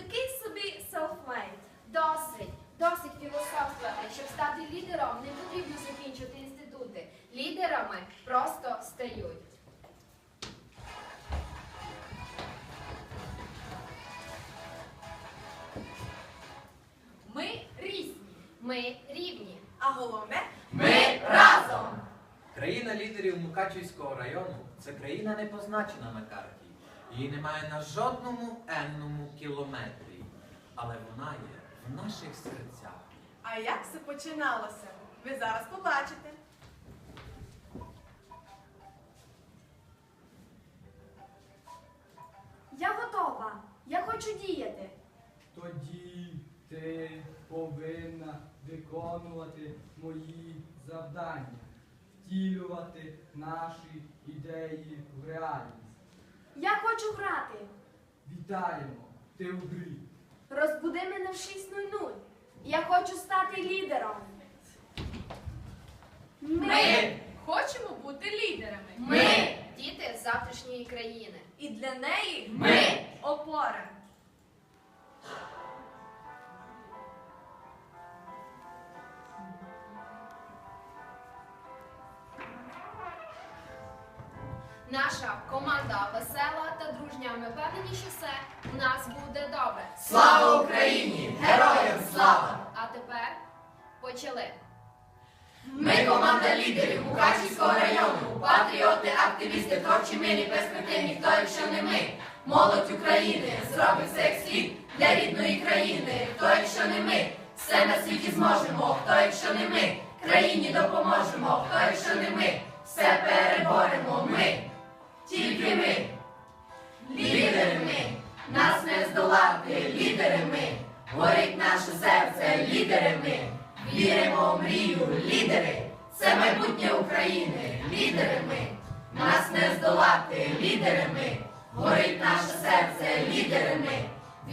Такий собі self-made. Досить, досить філософствувати. Щоб стати лідером, не потрібно закінчувати інститути. Лідерами просто стають. Ми різні. Ми рівні. А головне, Ми разом! Країна лідерів Мукачівського району це країна не позначена на карті. Її немає на жодному енному кілометрі. Але вона є в наших серцях. а як все починалося? Ви зараз побачите. Я готова. Я хочу діяти. Тоді ти повинна виконувати мої завдання, втілювати наші ідеї в реальність. Я хочу грати. Вітаємо! Ти у грі! Розбуди мене в 6.00. Я хочу стати лідером. Ми хочемо бути лідерами. Ми діти завтрашньої країни. І для неї Ми опора. Наша команда весела та дружня. Ми впевнені, що все у нас буде добре. Слава Україні! Героям слава! А тепер почали. Ми команда лідерів Мукачівського району. Патріоти, активісти, творчі милі, перспективні, хто якщо не ми. Молодь України зробить все як слід для рідної країни. Хто якщо не ми, все на світі зможемо. Хто якщо не ми, країні допоможемо. Хто якщо не ми, все переборемо. Ми, тільки ми, лідери ми, нас не здолати, лідери ми, горить наше серце, лідери ми. Віримо в мрію, лідери, це майбутнє України, лідери ми, нас не здолати, лідери ми, горить наше серце, лідери ми,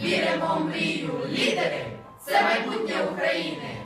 віримо в мрію, лідери, це майбутнє України.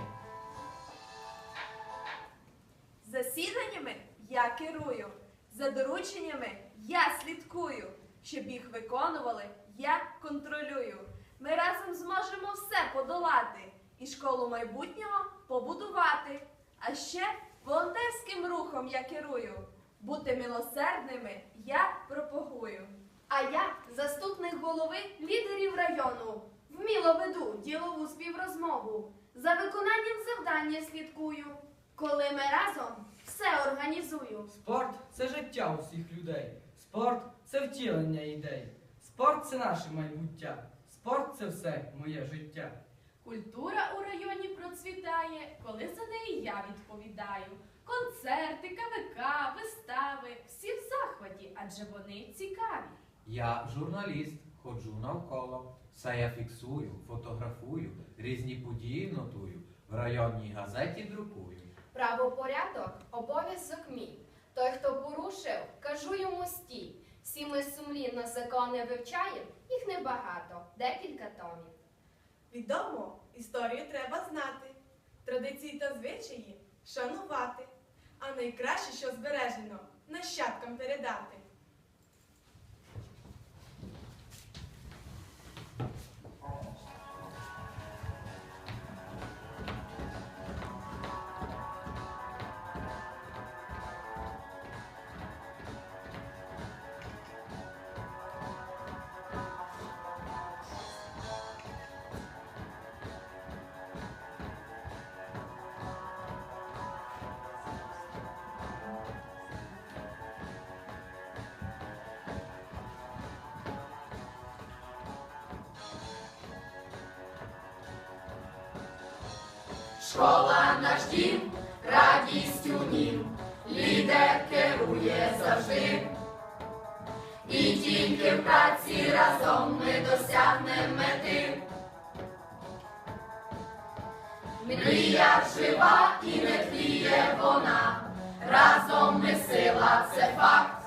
Засіданнями я керую. За дорученнями я слідкую. Щоб їх виконували, я контролюю. Ми разом зможемо все подолати і школу майбутнього побудувати. А ще волонтерським рухом я керую. Бути милосердними я пропагую. А я, заступник голови лідерів району, вміло веду ділову співрозмову. За виконанням завдання слідкую. Коли ми разом все організую. Спорт це життя усіх людей. Спорт це втілення ідей. Спорт це наше майбуття. Спорт це все моє життя. Культура у районі процвітає, коли за неї я відповідаю. Концерти, КВК, вистави, всі в захваті, адже вони цікаві. Я журналіст, ходжу навколо. Все я фіксую, фотографую, різні події нотую, в районній газеті друкую. Правопорядок обов'язок мій. Той, хто порушив, кажу йому стій. Всі ми сумлінно закони вивчаємо, їх небагато, декілька томів. Відомо, історію треба знати, традиції та звичаї шанувати, а найкраще, що збережено, нащадкам передати. Школа наш дім, радістю нім, лідер керує завжди. І тільки в праці разом ми досягнемо мети. Мрія жива і не тліє вона, разом ми сила, це факт.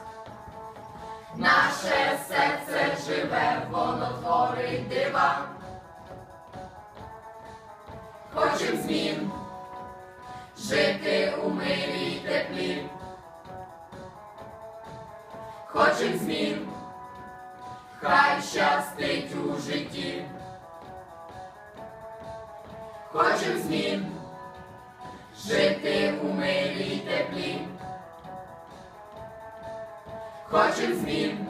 Наше серце живе, воно творить дива. Хочем змін, жити у мирі й теплі. Хочем змін, хай щастить у житті. хочем змін, жити у мирі й теплі. Хочем змін,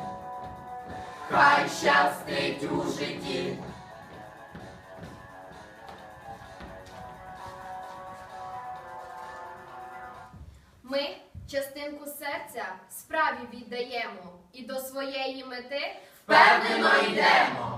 хай щастить у житті. Ми частинку серця справі віддаємо і до своєї мети Впевнено йдемо.